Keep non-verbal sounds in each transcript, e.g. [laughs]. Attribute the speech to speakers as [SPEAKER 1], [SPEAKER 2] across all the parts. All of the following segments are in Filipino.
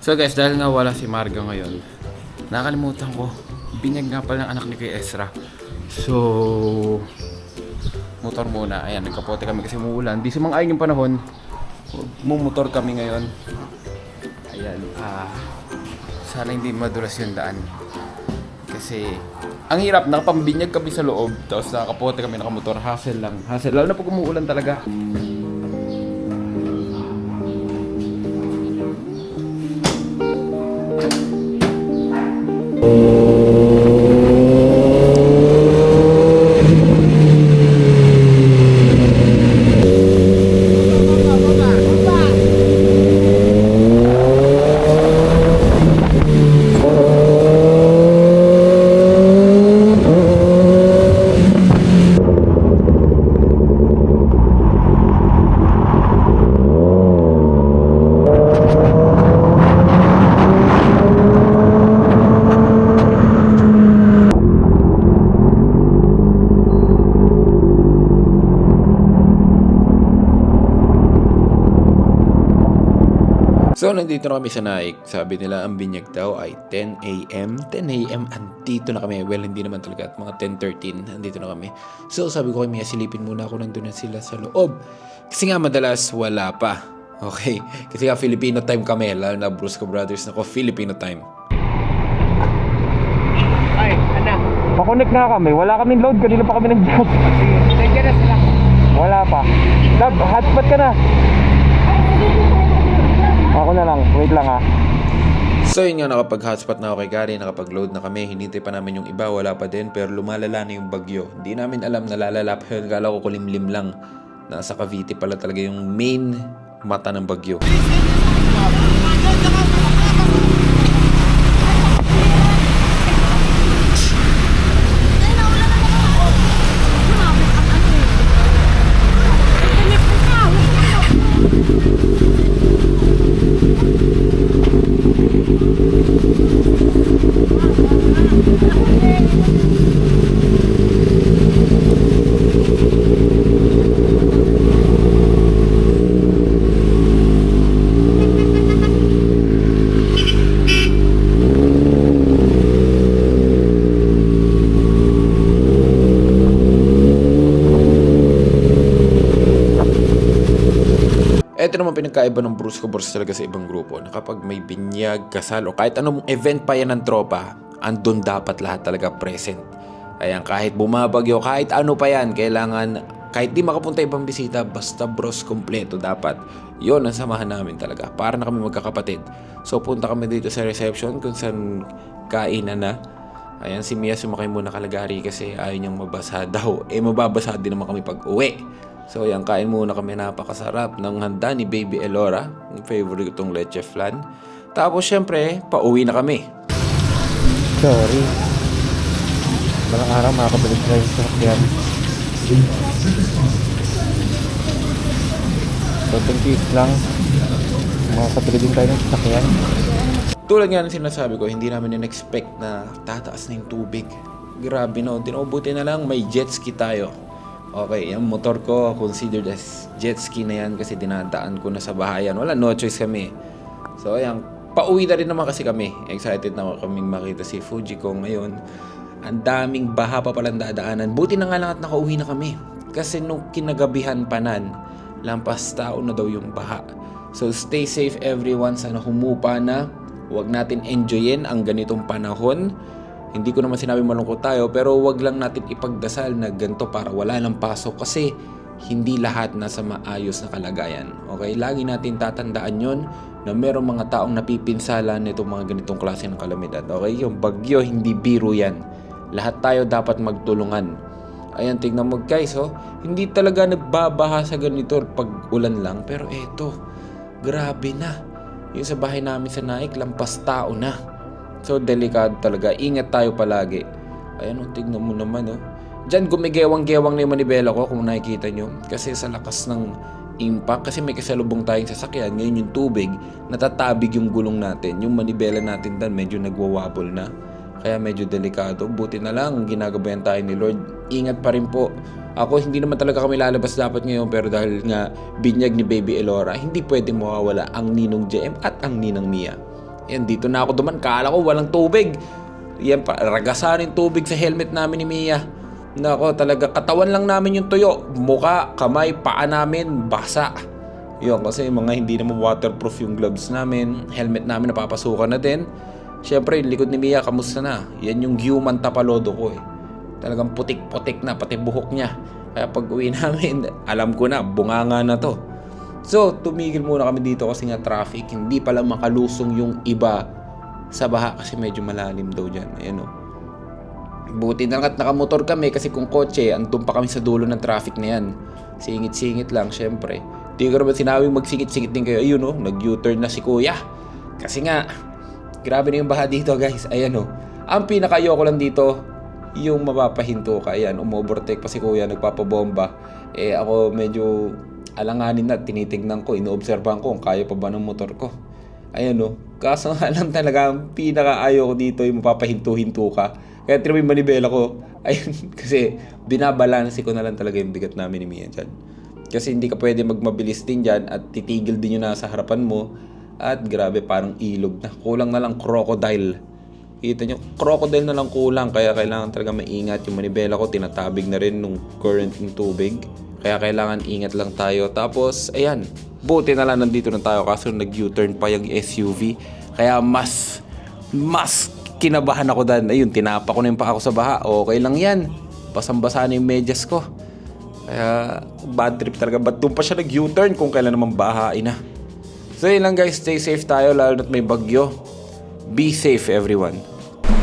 [SPEAKER 1] So guys, dahil nga wala si Marga ngayon, nakalimutan ko, binyag nga pala ng anak ni kay Ezra. So, motor muna. Ayan, nagkapote kami kasi umuulan. Di sumang-ayon yung panahon. Mumotor kami ngayon. Ayan, ah, sana hindi madulas yung daan. Kasi, ang hirap, nakapambinyag kami sa loob, tapos nakapote kami, nakamotor, hassle lang. Hassle, lalo na pag umuulan talaga. So, nandito na kami sa Naik. Sabi nila, ang binyag daw ay 10 a.m. 10 a.m. Andito na kami. Well, hindi naman talaga. At mga 10.13, andito na kami. So, sabi ko kay Mia, silipin muna ako. Nandun na sila sa loob. Kasi nga, madalas, wala pa. Okay? Kasi nga, Filipino time kami. Lalo na Brusco Brothers. Nako, Filipino time.
[SPEAKER 2] Ay, anak.
[SPEAKER 1] Pakonect na kami. Wala kaming load. Kanina pa kami nag-jump.
[SPEAKER 2] Nandiyan na sila.
[SPEAKER 1] Wala pa. Lab, hotspot ka na. Ako na lang. Wait lang ha. So yun nga, nakapag-hotspot na ako kay Gary, nakapag-load na kami, hinintay pa namin yung iba, wala pa din, pero lumalala na yung bagyo. Hindi namin alam na lalala pa yun, kala ko kulimlim lang. Nasa Cavite pala talaga yung main mata ng bagyo. Pinagkaiba ng Brusco Bros talaga sa ibang grupo na kapag may binyag, kasal o kahit anong event pa yan ng tropa, andun dapat lahat talaga present. Ayan, kahit bumabagyo, kahit ano pa yan, kailangan, kahit di makapunta ibang bisita, basta bros kompleto dapat. Yon ang samahan namin talaga. Para na kami magkakapatid. So punta kami dito sa reception kung saan kainan na. Ayan, si Mia sumakay muna kalagari kasi ayaw niyang mabasa [laughs] daw. Eh, mababasa din naman kami pag uwi. So, ayan, kain muna kami. Napakasarap ng handa ni Baby Elora. Yung favorite itong leche flan. Tapos, syempre, pauwi na kami.
[SPEAKER 2] Sorry. Balang araw makakabalik na yung sakyan. Konting kiss lang. Makakabili din tayo ng sakyan.
[SPEAKER 1] Tulad nga ng sinasabi ko, hindi namin in-expect na tataas na yung tubig. Grabe no, dinubuti na lang may jet ski tayo. Okay, yung motor ko considered as jet ski na yan kasi dinadaan ko na sa bahayan. Wala, no choice kami. So ayan, pauwi na rin naman kasi kami. Excited na kaming makita si Fujiko ngayon. Ang daming baha pa palang dadaanan. Buti na nga lang at nakauwi na kami. Kasi nung kinagabihan panan, lampas tao na daw yung baha. So stay safe everyone. Sana humupa na. Huwag natin enjoyin ang ganitong panahon. Hindi ko naman sinabi malungkot tayo pero wag lang natin ipagdasal na ganito para wala ng pasok kasi hindi lahat nasa maayos na kalagayan. Okay? Lagi natin tatandaan yon na merong mga taong napipinsala nitong mga ganitong klase ng kalamidad. Okay? Yung bagyo, hindi biro yan. Lahat tayo dapat magtulungan. Ayan, tingnan mo guys, oh. Hindi talaga nagbabaha sa ganito pag ulan lang. Pero eto, grabe na. Yung sa bahay namin sa Naik, lampas tao na. So, delikado talaga. Ingat tayo palagi. Ayan, oh, tignan mo naman, oh. Diyan, gumigewang-gewang na yung manibela ko kung nakikita nyo. Kasi sa lakas ng impact, kasi may kasalubong tayong sasakyan, ngayon yung tubig, natatabig yung gulong natin. Yung manibela natin dan medyo nagwawabol na. Kaya medyo delikado. Buti na lang, ginagabayan tayo ni Lord. Ingat pa rin po. Ako, hindi naman talaga kami lalabas dapat ngayon, pero dahil nga binyag ni Baby Elora, hindi pwede mawawala ang Ninong JM at ang Ninang Mia. Yan, dito na ako duman. Kala ko walang tubig. Yan ragasan yung tubig sa helmet namin ni Mia. Nako, talaga katawan lang namin yung tuyo. Muka, kamay, paa namin, basa. Yun, kasi mga hindi naman waterproof yung gloves namin. Helmet namin napapasukan na din. Siyempre, yung likod ni Mia, kamusta na? Yan yung human tapalodo ko eh. Talagang putik-putik na, pati buhok niya. Kaya pag uwi [laughs] namin, alam ko na, bunganga na to. So, tumigil muna kami dito kasi nga traffic. Hindi pala makalusong yung iba sa baha kasi medyo malalim daw dyan. Ayan o. Buti na lang at nakamotor kami kasi kung kotse, andun pa kami sa dulo ng traffic na yan. Singit-singit lang, syempre. Di ko naman sinabing magsingit-singit din kayo. Ayun o, nag-U-turn na si kuya. Kasi nga, grabe na yung baha dito guys. Ayan o. Ang pinakayoko lang dito, yung mapapahinto ka. Ayan, umovertake pa si kuya, nagpapabomba. Eh ako medyo alanganin na, tinitignan ko, inoobserbahan ko kung kaya pa ba ng motor ko. Ayan o. Kaso nga lang talaga, ang pinakaayaw ko dito yung mapapahinto-hinto ka. Kaya tinabi manibela ko. [laughs] Ayun, kasi binabalansi ko na lang talaga yung bigat namin ni Mia dyan. Kasi hindi ka pwede magmabilis din dyan at titigil din yung nasa harapan mo. At grabe, parang ilog na. Kulang na lang crocodile. Kita nyo, crocodile na lang kulang. Kaya kailangan talaga maingat. Yung manibela ko, tinatabig na rin nung current ng tubig. Kaya kailangan ingat lang tayo. Tapos, ayan, buti na lang nandito na tayo kaso nag-U-turn pa yung SUV. Kaya mas, mas kinabahan ako dahil, ayun, tinapa ko na yung paa ko sa baha. Okay lang yan. Basang-basa na yung medyas ko. Kaya, bad trip talaga. Ba't doon pa siya nag-U-turn kung kailan naman bahain na? So yun lang guys, stay safe tayo lalo na't may bagyo. Be safe everyone.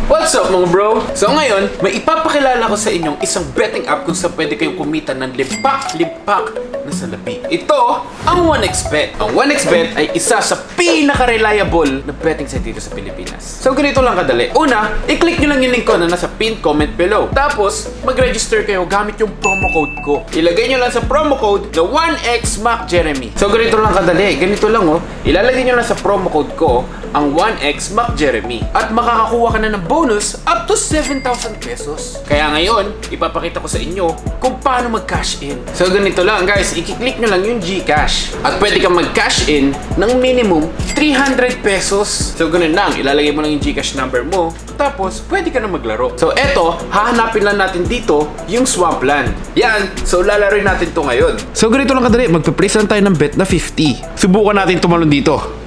[SPEAKER 3] What's up mga bro? So ngayon, may ipapakilala ko sa inyong isang betting app kung saan pwede kayong kumita ng limpak-limpak na salapi. Ito, ang 1xBet. Ang 1xBet ay isa sa pinaka-reliable na betting site dito sa Pilipinas. So ganito lang kadali. Una, i-click nyo lang yung link ko na nasa pinned comment below. Tapos, mag-register kayo gamit yung promo code ko. Ilagay nyo lang sa promo code na 1xMacJeremy. So ganito lang kadali. Ganito lang oh. Ilalagay nyo lang sa promo code ko ang 1xMacJeremy. At makakakuha ka na ng bonus up to 7,000 pesos. Kaya ngayon, ipapakita ko sa inyo kung paano mag-cash in. So ganito lang guys, i-click nyo lang yung GCash. At pwede kang mag-cash in ng minimum 300 pesos. So ganun lang, ilalagay mo lang yung GCash number mo. Tapos, pwede ka na maglaro. So eto, hahanapin lang natin dito yung Swampland. Yan, so lalaroin natin to ngayon. So ganito lang kadali, magpe-place lang tayo ng bet na 50. Subukan natin tumalon dito.